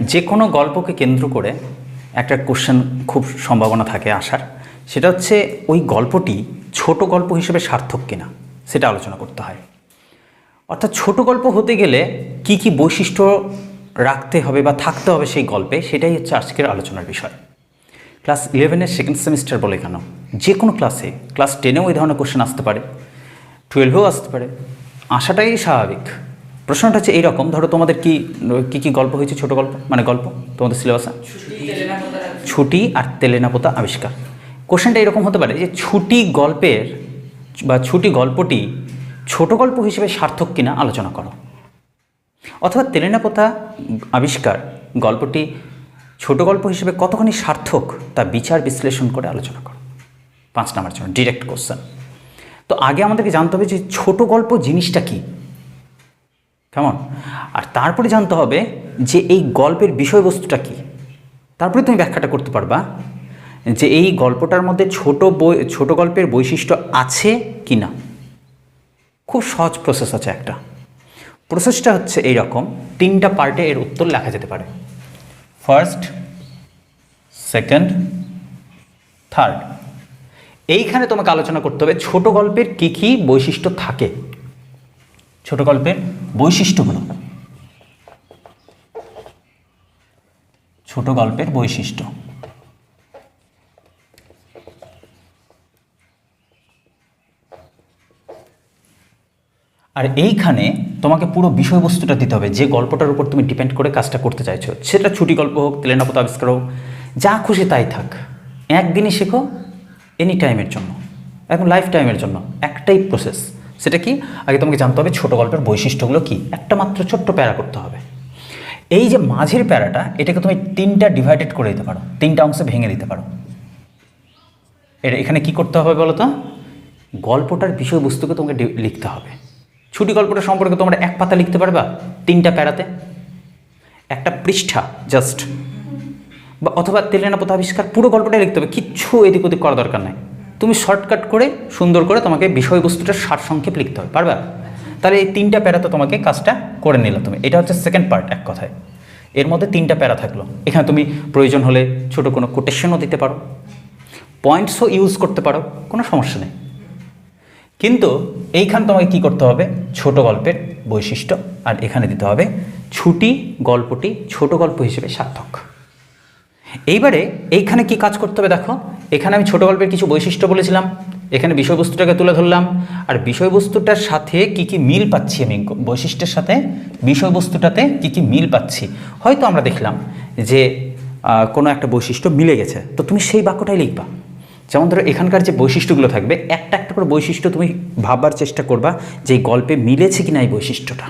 যে কোনো গল্পকে কেন্দ্র করে একটা কোশ্চেন খুব সম্ভাবনা থাকে আসার। সেটা হচ্ছে, ওই গল্পটি ছোট গল্প হিসেবে সার্থক কিনা, সেটা আলোচনা করতে হয়। অর্থাৎ ছোট গল্প হতে গেলে কি কি বৈশিষ্ট্য রাখতে হবে বা থাকতে হবে সেই গল্পে, সেটাই হচ্ছে আজকের আলোচনার বিষয়। ক্লাস ইলেভেনের সেকেন্ড সেমিস্টার বলে কেন? যে কোনো ক্লাসে ক্লাস টেনেও এই ধরনের কোশ্চেন আসতে পারে টুয়েলভেও আসতে পারে। আসাটাই স্বাভাবিক। প্রশ্নটা হচ্ছে এইরকম, ধরো তোমাদের কি কি কি গল্প হয়েছে ছোট গল্প? মানে গল্প, তোমাদের সিলেবাসে ছুটি আর তেলেনাপোতা আবিষ্কার। কোশ্চেনটা এরকম হতে পারে যে ছুটি গল্পের বা ছুটি গল্পটি ছোট গল্প হিসেবে সার্থক কিনা আলোচনা করো। অথবা তেলেনাপোতা আবিষ্কার গল্পটি ছোট গল্প হিসেবে কতখানি সার্থক তা বিচার বিশ্লেষণ করে আলোচনা করো। পাঁচ নাম্বার জন্য ডিরেক্ট কোশ্চেন তো আগে আমাদেরকে জানতে হবে যে ছোট গল্প জিনিসটা কি? কেমন আর তারপরে জানতে হবে যে এই গল্পের বিষয়বস্তুটা কি? তারপরে তুমি ব্যাখ্যাটা করতে পারবা যে এই গল্পটার মধ্যে ছোট বই, ছোট গল্পের বৈশিষ্ট্য আছে কি না খুব সহজ প্রসেস আছে একটা। প্রসেসটা হচ্ছে এই রকম তিনটা পার্টে এর উত্তর লেখা যেতে পারে। ফার্স্ট সেকেন্ড থার্ড এইখানে তোমাকে আলোচনা করতে হবে ছোট গল্পের কী কী বৈশিষ্ট্য থাকে। ছোট গল্পের বৈশিষ্ট্যগুলো। ছোট গল্পের বৈশিষ্ট্য। আর এইখানে তোমাকে পুরো বিষয়বস্তুটা দিতে হবে, যে গল্পটার উপর তুমি ডিপেন্ড করে কাজটা করতে চাইছো। সেটা ছুটি গল্প হোক তেলেনাপত আবিষ্কার হোক, যা খুশি তাই থাক। একদিনই শেখো এনি টাইমের জন্য এখন লাইফ টাইমের জন্য, একটাই প্রসেস সেটা কি? আগে তোমাকে জানতে হবে ছোট গল্পের বৈশিষ্ট্যগুলো কি। একটা মাত্র ছোট্ট প্যারা করতে হবে। এই যে মাঝের প্যারাটা, এটাকে তুমি তিনটা ডিভাইডেড করে দিতে পারো। তিনটা অংশে ভেঙে দিতে পারো। এটা এখানে কি করতে হবে বলো তো? গল্পটার বিষয়বস্তুকে তোমাকে লিখতে হবে। ছুটি গল্পটা সম্পর্কে তোমরা এক পাতা লিখতে পারবা তিনটা প্যারাতে। একটা পৃষ্ঠা জাস্ট বা অথবা তেলেনাপথ আবিষ্কার, পুরো গল্পটাই লিখতে হবে। কিচ্ছু এদিক ওদিক করা দরকার নাই। তুমি শর্টকাট করে, সুন্দর করে তোমাকে বিষয়বস্তুটার সারসংক্ষেপ লিখতে হবে পারবা? তাহলে এই তিনটা প্যারা তো তোমাকে কাজটা করে নিলে তুমি। এটা হচ্ছে সেকেন্ড পার্ট এক কথায়। এর মধ্যে তিনটা প্যারা থাকল। এখানে তুমি প্রয়োজন হলে ছোট কোনো কোটেশনও দিতে পারো। পয়েন্টসও ইউজ করতে পারো, কোনো সমস্যা নেই। কিন্তু এইখান তোমাকে কি করতে হবে? ছোট গল্পের বৈশিষ্ট্য, আর এখানে দিতে হবে ছুটি গল্পটি ছোট গল্প হিসেবে সার্থক। এইবারে এইখানে কি কাজ করতে হবে দেখো? এখানে আমি ছোট গল্পের কিছু বৈশিষ্ট্য বলেছিলাম। এখানে বিষয়বস্তুটাকে তুলে ধরলাম। আর বিষয়বস্তুটার সাথে কি কি মিল পাচ্ছি আমি? বৈশিষ্ট্যের সাথে বিষয়বস্তুটাতে কি কি মিল পাচ্ছি? হয়তো আমরা দেখলাম যে কোনো একটা বৈশিষ্ট্য মিলে গেছে। তো তুমি সেই বাক্যটাই লিখবা। যেমন ধরো, এখানকার যে বৈশিষ্ট্যগুলো থাকবে, একটা একটা করে বৈশিষ্ট্য তুমি ভাববার চেষ্টা করবা যে গল্পে মিলেছে কিনা এই বৈশিষ্ট্যটা।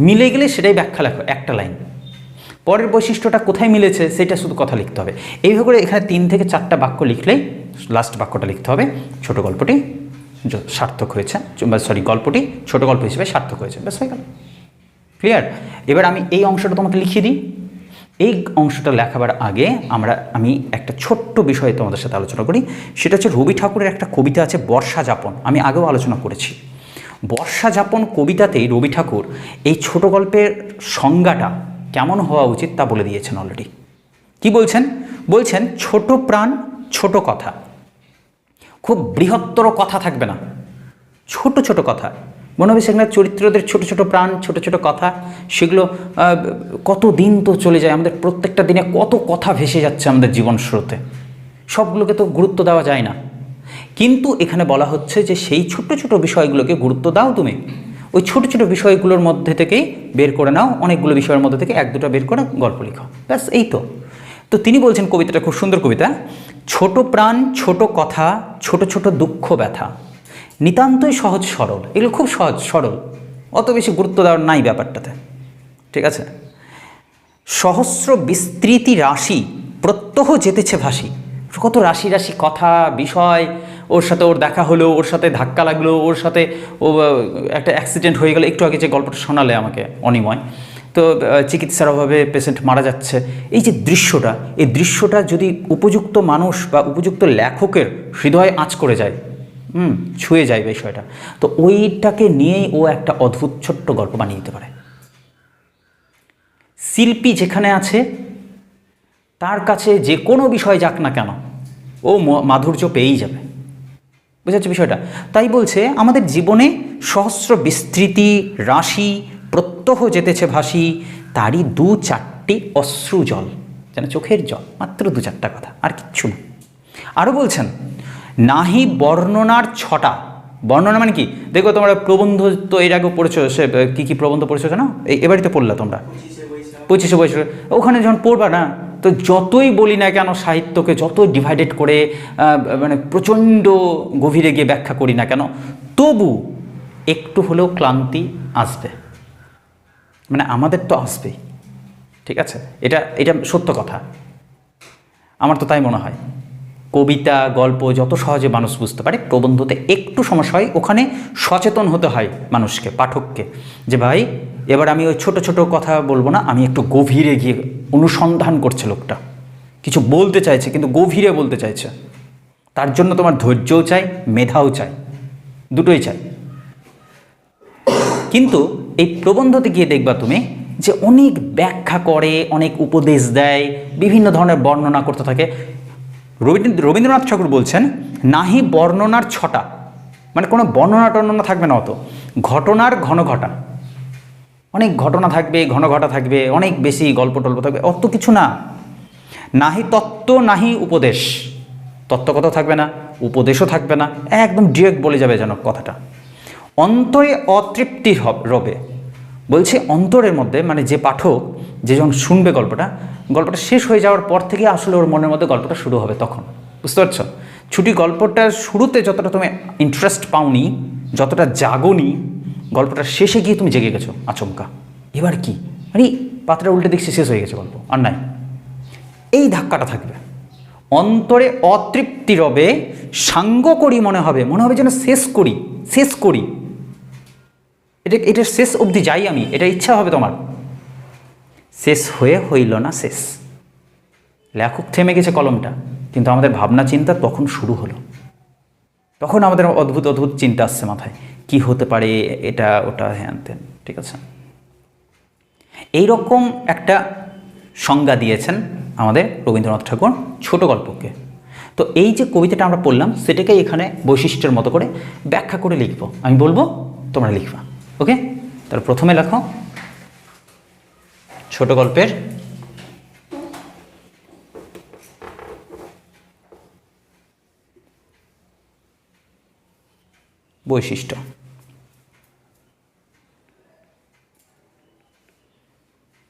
মিলে গেলে সেটাই ব্যাখ্যা লেখো, একটা লাইন। পরের বৈশিষ্ট্যটা কোথায় মিলেছে সেটা শুধু কথা লিখতে হবে। এইভাবে করে এখানে তিন থেকে চারটা বাক্য লিখলেই লাস্ট বাক্যটা লিখতে হবে। ছোট গল্পটি সার্থক হয়েছে। সরি গল্পটি ছোট গল্প হিসেবে সার্থক হয়েছে। ব্যাস, হয়ে গেল। ক্লিয়ার এবার আমি এই অংশটা তোমাকে লিখিয়ে দিই। এই অংশটা লেখাবার আগে আমরা, আমি একটা ছোট্ট বিষয়ে তোমাদের সাথে আলোচনা করি। সেটা হচ্ছে রবি ঠাকুরের একটা কবিতা আছে, বর্ষা যাপন। আমি আগেও আলোচনা করেছি। বর্ষা যাপন কবিতাতেই রবি ঠাকুর এই ছোট গল্পের সংজ্ঞাটা কেমন হওয়া উচিত তা বলে দিয়েছেন অলরেডি কি বলছেন? বলছেন, ছোট প্রাণ, ছোট কথা। খুব বৃহত্তর কথা থাকবে না। ছোট ছোট কথা। মনে হবে সেখানে চরিত্রদের ছোট ছোট প্রাণ, ছোট ছোট কথা, সেগুলো কত দিন তো চলে যায়, আমাদের প্রত্যেকটা দিনে কত কথা ভেসে যাচ্ছে আমাদের জীবন স্রোতে সবগুলোকে তো গুরুত্ব দেওয়া যায় না। কিন্তু এখানে বলা হচ্ছে যে, সেই ছোট ছোট বিষয়গুলোকে গুরুত্ব দাও তুমি। ওই ছোট ছোট বিষয়গুলোর মধ্যে থেকেই বের করে নাও, অনেকগুলো বিষয়ের মধ্যে থেকে এক দুটো বের করে গল্প লিখো। ব্যাস, এই তো। তো তিনি বলছেন কবিতাটা খুব সুন্দর কবিতা। ছোট প্রাণ, ছোট কথা, ছোট ছোট দুঃখ, ব্যথা। নিতান্তই সহজ সরল। এগুলো খুব সহজ, সরল। অত বেশি গুরুত্ব দেওয়ার নাই ব্যাপারটাতে। ঠিক আছে? সহস্র বিস্তৃতি রাশি প্রত্যহ যেতেছে ভাসি। কত রাশি রাশি কথা, বিষয় ওর সাথে ওর দেখা হলো, ওর সাথে ধাক্কা লাগল, ওর সাথে ও একটা অ্যাক্সিডেন্ট হয়ে গেলো। একটু আগে যে গল্পটা শোনালে আমাকে, অনিময়। তো চিকিৎসার অভাবে পেশেন্ট মারা যাচ্ছে। এই যে দৃশ্যটা, এই দৃশ্যটা যদি উপযুক্ত মানুষ বা উপযুক্ত লেখকের হৃদয় আঁচ করে যায়, হুম, ছুঁয়ে যায় বিষয়টা, তো ওইটাকে নিয়েই ও একটা অদ্ভুত ছোট্ট গল্প বানিয়ে দিতে পারে। শিল্পী যেখানে আছে, তার কাছে যে কোনো বিষয় যাক না কেন, ও মাধুর্য পেয়েই যাবে। বুঝাচ্ছে বিষয়টা। তাই বলছে, আমাদের জীবনে সহস্র বিস্তৃতি, রাশি, প্রত্যহ যেতেছে ভাসি, তারই দু চারটি অশ্রু জল, যেন চোখের জল, মাত্র দু চারটা কথা, আর কিচ্ছু না। আরও বলছেন, নাহি বর্ণনার ছটা। বর্ণনা মানে কি? দেখো তোমরা প্রবন্ধ তো এর আগে পড়েছো, সে কী কী প্রবন্ধ পড়েছো জানো? এবারই তো পড়লা তোমরা। পঁচিশে বৈশাখ। ওখানে যখন পড়বা না তো যতই বলি না কেন সাহিত্যকে যতই ডিভাইডেড করে মানে প্রচণ্ড গভীরে গিয়ে ব্যাখ্যা করি না কেন, তবু একটু হলেও ক্লান্তি আসবে। মানে আমাদের তো আসবেই, ঠিক আছে? এটা এটা সত্য কথা। আমার তো তাই মনে হয়। কবিতা, গল্প যত সহজে মানুষ বুঝতে পারে, প্রবন্ধতে একটু সমস্যা হয়। ওখানে সচেতন হতে হয় মানুষকে, পাঠককে, যে ভাই এবার আমি ওই ছোট ছোট কথা বলব না, আমি একটু গভীরে গিয়ে অনুসন্ধান করছে লোকটা। কিছু বলতে চাইছে, কিন্তু গভীরে বলতে চাইছে। তার জন্য তোমার ধৈর্যও চাই, মেধাও চাই। দুটোই চাই। কিন্তু এই প্রবন্ধতে গিয়ে দেখবা তুমি যে অনেক ব্যাখ্যা করে, অনেক উপদেশ দেয়, বিভিন্ন ধরনের বর্ণনা করতে থাকে। রবীন্দ্র, রবীন্দ্রনাথ ঠাকুর বলছেন, নাহি বর্ণনার ছটা। মানে কোনো বর্ণনা টর্ণনা থাকবে না অত। ঘটনার ঘন ঘটা অনেক ঘটনা থাকবে ঘন ঘটা থাকবে, অনেক বেশি গল্প টল্প থাকবে, অত কিছু না। নাহি তত্ত্ব, নাহি উপদেশ। তত্ত্ব কথা থাকবে না, উপদেশও থাকবে না, একদম ডিরেক্ট বলে যাবে যেন কথাটা। অন্তরে অতৃপ্তি রবে। বলছে অন্তরের মধ্যে মানে যে পাঠক, যে যখন শুনবে গল্পটা গল্পটা শেষ হয়ে যাওয়ার পর থেকে আসলে ওর মনের মধ্যে গল্পটা শুরু হবে তখন। বুঝতে পারছ? ছুটি গল্পটার শুরুতে যতটা তুমি ইন্টারেস্ট পাওনি, যতটা জাগনি গল্পটার শেষে গিয়ে তুমি জেগে গেছো, আচমকা। এবার কি? আরে পাত্রা উল্টে দেখছি শেষ হয়ে গেছে গল্প, আর নাই। এই ধাক্কাটা থাকবে। অন্তরে অতৃপ্তি রবে, সাঙ্গ করি মনে হবে মনে হবে যেন শেষ করি শেষ করি। এটা এটা শেষ অবধি যাই আমি, এটা ইচ্ছা হবে তোমার। শেষ হয়ে হইল না শেষ। লেখক থেমে গেছে কলমটা, কিন্তু আমাদের ভাবনা চিন্তা তখন শুরু হলো। তখন আমাদের অদ্ভুত অদ্ভুত চিন্তা আসছে মাথায়। কি হতে পারে, এটা ওটা হ্যান ত্যান, ঠিক আছে? এইরকম একটা সংজ্ঞা দিয়েছেন আমাদের রবীন্দ্রনাথ ঠাকুর ছোট গল্পকে। তো এই যে কবিতাটা আমরা পড়লাম সেটাকে এখানে বৈশিষ্ট্যের মতো করে ব্যাখ্যা করে লিখব। আমি বলব, তোমরা লিখবা, ওকে? তাহলে প্রথমে লেখো, ছোট গল্পের বৈশিষ্ট্য।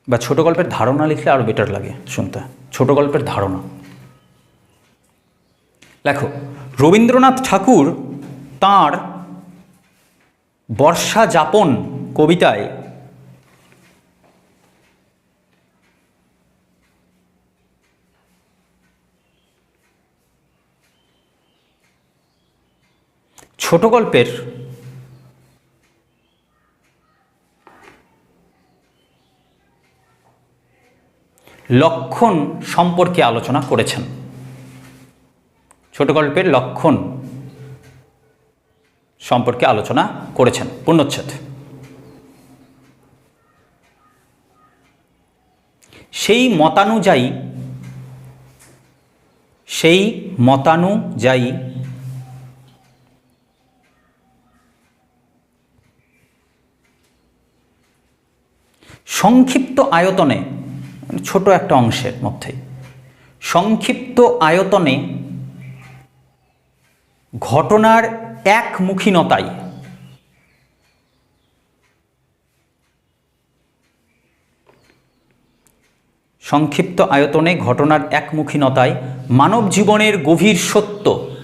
বা ছোট গল্পের ধারণা লিখলে আরও বেটার লাগে শুনতে। ছোট গল্পের ধারণা। দেখো রবীন্দ্রনাথ ঠাকুর তার বর্ষা যাপন কবিতায় ছোট গল্পের লক্ষণ সম্পর্কে আলোচনা করেছেন। ছোট গল্পের লক্ষণ সম্পর্কে আলোচনা করেছেন পূর্ণচ্ছেদ সেই মতানুযায়ী সেই মতানুযায়ী সংক্ষিপ্ত আয়তনে মানে ছোট একটা অংশের মধ্যে সংক্ষিপ্ত আয়তনে ঘটনার একমুখীনতায় সংক্ষিপ্ত আয়তনে ঘটনার একমুখীনতায় মানব জীবনের গভীর সত্য।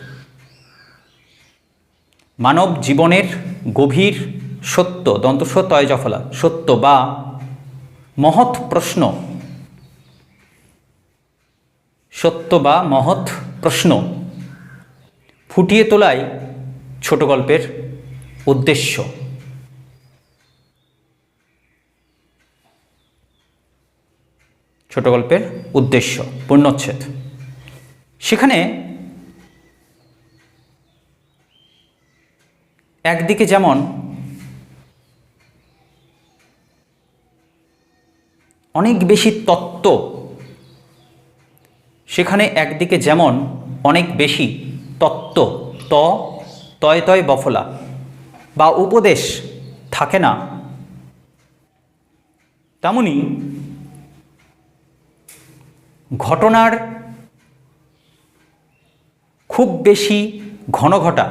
মানব জীবনের গভীর সত্য দন্তস্ব তয় জফলা সত্য বা মহৎ প্রশ্ন। সত্য বা মহৎ প্রশ্ন। ফুটিয়ে তোলাই ছোট গল্পের উদ্দেশ্য। ছোট গল্পের উদ্দেশ্য, পূর্ণচ্ছেদ। সেখানে একদিকে যেমন অনেক বেশি তত্ত্ব। সেখানে একদিকে যেমন অনেক বেশি তত্ত্ব, ত, তয় তয়, বফলা বা উপদেশ থাকে না, তেমনি ঘটনার খুব বেশি ঘন ঘটা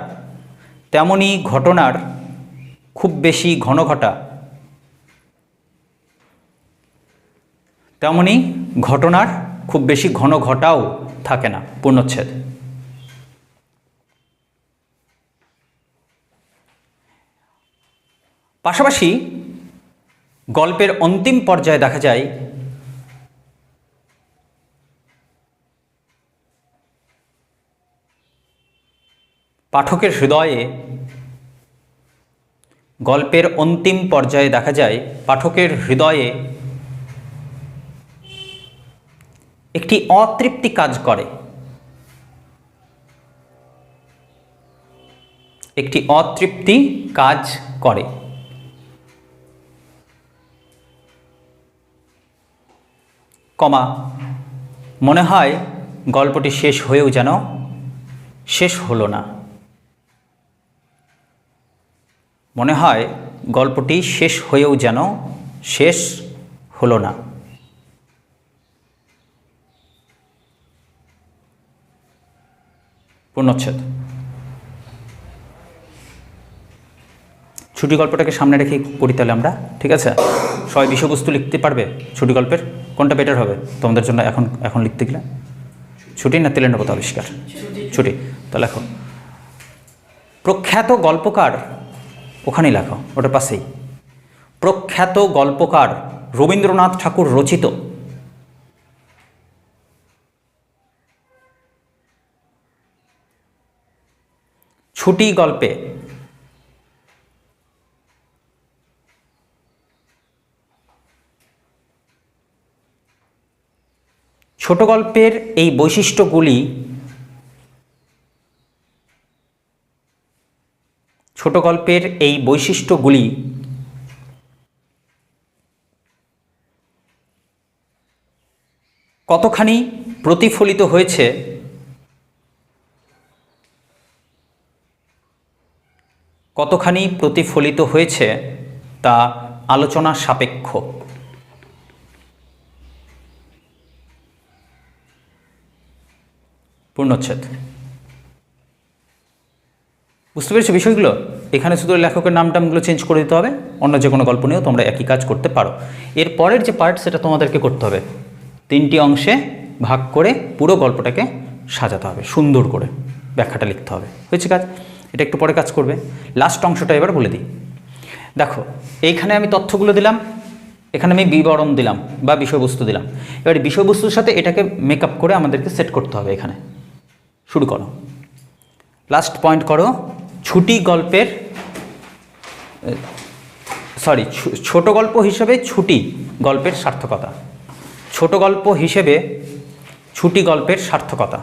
তেমনি ঘটনার খুব বেশি ঘন ঘটা তেমনি ঘটনার খুব বেশি ঘন ঘটাও থাকে না, পূর্ণচ্ছেদ। পাশাপাশি গল্পের অন্তিম পর্যায়ে দেখা যায়, পাঠকের হৃদয়ে গল্পের অন্তিম পর্যায়ে দেখা যায়, পাঠকের হৃদয়ে একটি অতৃপ্তি কাজ করে। একটি অতৃপ্তি কাজ করে। কমা, মনে হয় গল্পটি শেষ হয়েও যেন শেষ হলো না। মনে হয় গল্পটি শেষ হয়েও যেন শেষ হলো না। পূর্ণচ্ছেদ। ছুটি গল্পটাকে সামনে রেখে করি তাহলে আমরা, ঠিক আছে? সবাই বিষয়বস্তু লিখতে পারবে ছুটি গল্পের, কোনটা বেটার হবে? তোমাদের জন্য এখন এখন লিখতে গেলে? ছুটি না তেলের নবত আবিষ্কার? ছুটি। তো লেখো। প্রখ্যাত গল্পকার, ওখানেই লেখো ওটার পাশেই। প্রখ্যাত গল্পকার রবীন্দ্রনাথ ঠাকুর রচিত ছুটি গল্পে। ছোট গল্পের এই বৈশিষ্ট্যগুলি ছোট গল্পের এই বৈশিষ্ট্যগুলি কতখানি প্রতিফলিত হয়েছে কতখানি প্রতিফলিত হয়েছে তা আলোচনা সাপেক্ষ। পূর্ণচ্ছেদ। বুঝতে পেরেছ বিষয়গুলো? এখানে শুধু লেখকের নাম টামগুলো চেঞ্জ করে দিতে হবে, অন্য যে কোনো গল্প নিয়েও তোমরা একই কাজ করতে পারো। এর পরের যে পার্ট সেটা তোমাদেরকে করতে হবে। তিনটি অংশে ভাগ করে পুরো গল্পটাকে সাজাতে হবে, সুন্দর করে ব্যাখ্যাটা লিখতে হবে। হয়েছে কাজ? এটা একটু পরে কাজ করবে। লাস্ট অংশটা এবার বলে দিই। দেখো, এইখানে আমি তথ্যগুলো দিলাম, এখানে আমি বিবরণ দিলাম বা বিষয়বস্তু দিলাম। এবার বিষয়বস্তুর সাথে এটাকে মেকআপ করে আমাদেরকে সেট করতে হবে এখানে। শুরু করো। লাস্ট পয়েন্ট করো, ছুটি গল্পের সরি ছোট গল্প হিসেবে ছুটি গল্পের সার্থকতা। ছোট গল্প হিসেবে ছুটি গল্পের সার্থকতা।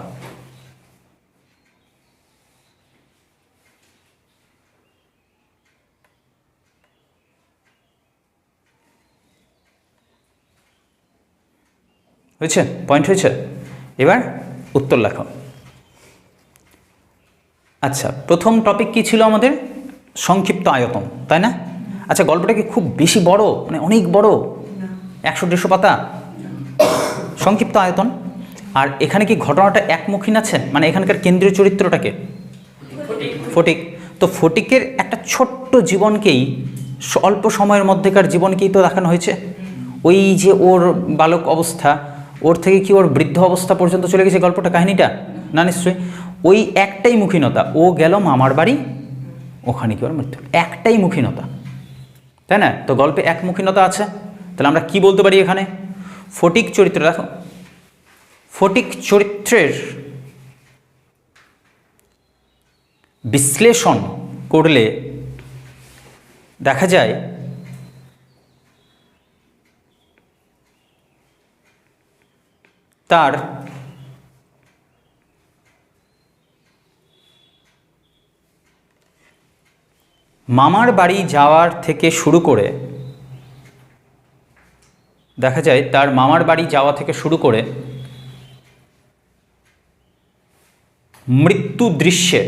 হয়েছে? পয়েন্ট হয়েছে? এবার উত্তর লেখো। আচ্ছা প্রথম টপিক কি ছিল আমাদের? সংক্ষিপ্ত আয়তন, তাই না? আচ্ছা গল্পটা কি খুব বেশি বড়? মানে অনেক বড়? একশো দেড়শো পাতা? সংক্ষিপ্ত আয়তন। আর এখানে কি ঘটনাটা একমুখীন আছে? মানে এখানকার কেন্দ্রীয় চরিত্রটাকে? ফটিক। তো ফটিকের একটা ছোট্ট জীবনকেই অল্প সময়ের মধ্যেকার জীবনকেই তো দেখানো হয়েছে। ওই যে ওর বালক অবস্থা ওর থেকে কি ওর বৃদ্ধ অবস্থা পর্যন্ত চলে গেছে গল্পটা, কাহিনীটা? না, নিশ্চয়ই। ওই একটাই মুখীনতা ও গেল মামার বাড়ি, ওখানে কি ওর মৃত্যু? একটাই মুখীনতা তাই না? তো গল্পে একমুখীনতা আছে। তাহলে আমরা কি বলতে পারি এখানে? ফটিক চরিত্র, দেখো। ফটিক চরিত্রের বিশ্লেষণ করলে দেখা যায় তার মামার বাড়ি যাওয়ার থেকে শুরু করে, দেখা যায় তার মামার বাড়ি যাওয়া থেকে শুরু করে মৃত্যু দৃশ্যে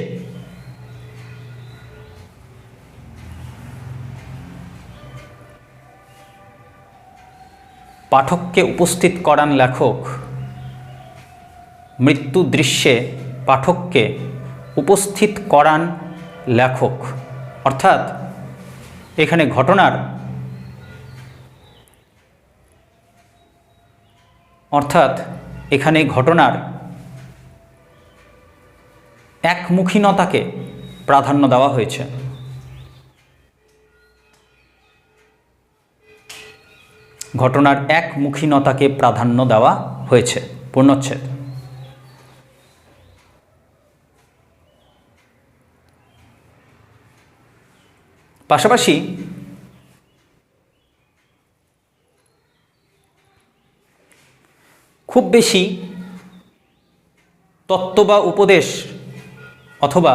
পাঠককে উপস্থিত করান লেখক মৃত্যু দৃশ্যে পাঠককে উপস্থিত করান লেখক। অর্থাৎ এখানে ঘটনার অর্থাৎ এখানে ঘটনার একমুখীনতাকে প্রাধান্য দেওয়া হয়েছে। ঘটনার একমুখীনতাকে প্রাধান্য দেওয়া হয়েছে। পূর্ণচ্ছেদ। পাশাপাশি খুব বেশি তত্ত্ব বা উপদেশ অথবা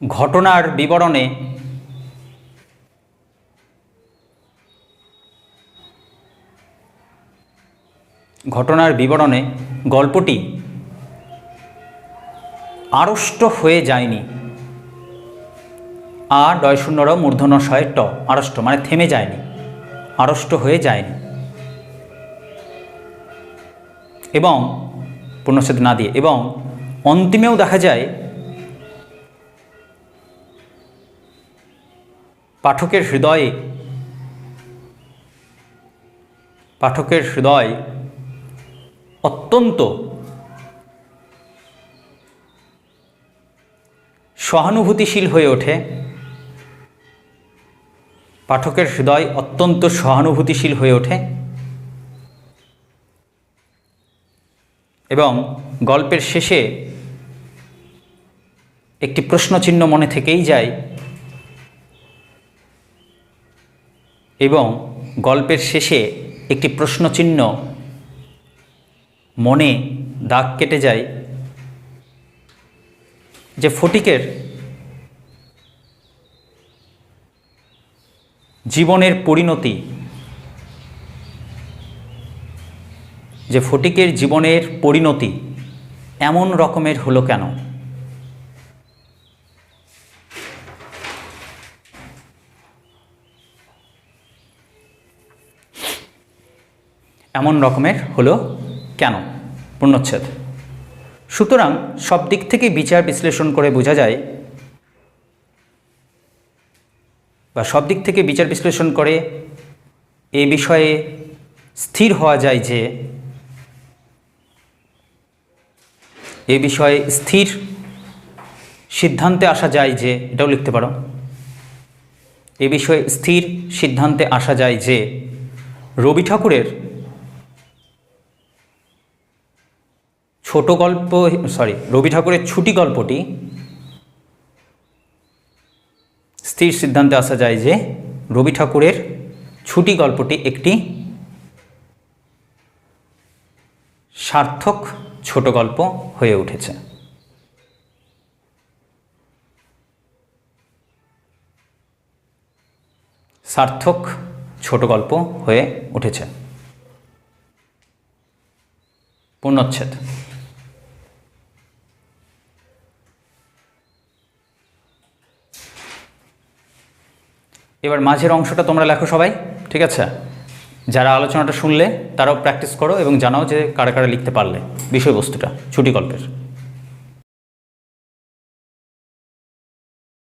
ঘটনার বিবরণে ঘটনার বিবরণে গল্পটি আড়ষ্ট হয়ে যায়নি। আ ডয় শূন্য র মূর্ধন্য শয়ে ট, আড়ষ্ট মানে থেমে যায়নি। আড়ষ্ট হয়ে যায়নি। এবং, পূর্ণচ্ছেদ না দিয়ে, এবং অন্তিমেও দেখা যায়, পাঠকের হৃদয়ে, পাঠকের হৃদয় অত্যন্ত সহানুভূতিশীল হয়ে ওঠে। পাঠকের হৃদয় অত্যন্ত সহানুভূতিশীল হয়ে ওঠে। এবং গল্পের শেষে একটি প্রশ্নচিহ্ন মনে থেকেই যায়। এবং গল্পের শেষে একটি প্রশ্নচিহ্ন মনে দাগ কেটে যায়। যে ফটিকের জীবনের পরিণতি, যে ফটিকের জীবনের পরিণতি এমন রকমের হলো কেন? এমন রকমের হলো কেন? পূর্ণচ্ছেদ সুতরাং সব দিক থেকে বিচার বিশ্লেষণ করে বোঝা যায় বা সব দিক থেকে বিচার বিশ্লেষণ করে এ বিষয়ে স্থির হওয়া যায় যে এ বিষয়ে স্থির সিদ্ধান্তে আসা যায় যে, এটাও লিখতে পারো। এ বিষয়ে স্থির সিদ্ধান্তে আসা যায় যে রবি ঠাকুরের ছোট গল্প সরি রবি ঠাকুরের ছুটি গল্পটি স্থির সিদ্ধান্তে আসা যায় যে রবি ঠাকুরের ছুটি গল্পটি একটি সার্থক ছোট গল্প হয়ে উঠেছে। সার্থক ছোট গল্প হয়ে উঠেছে। পূর্ণচ্ছেদ। এবার মাঝের অংশটা তোমরা লেখো সবাই, ঠিক আছে? যারা আলোচনাটা শুনলে তারাও প্র্যাকটিস করো এবং জানাও যে কারা কারা লিখতে পারলে বিষয়বস্তুটা ছুটি গল্পের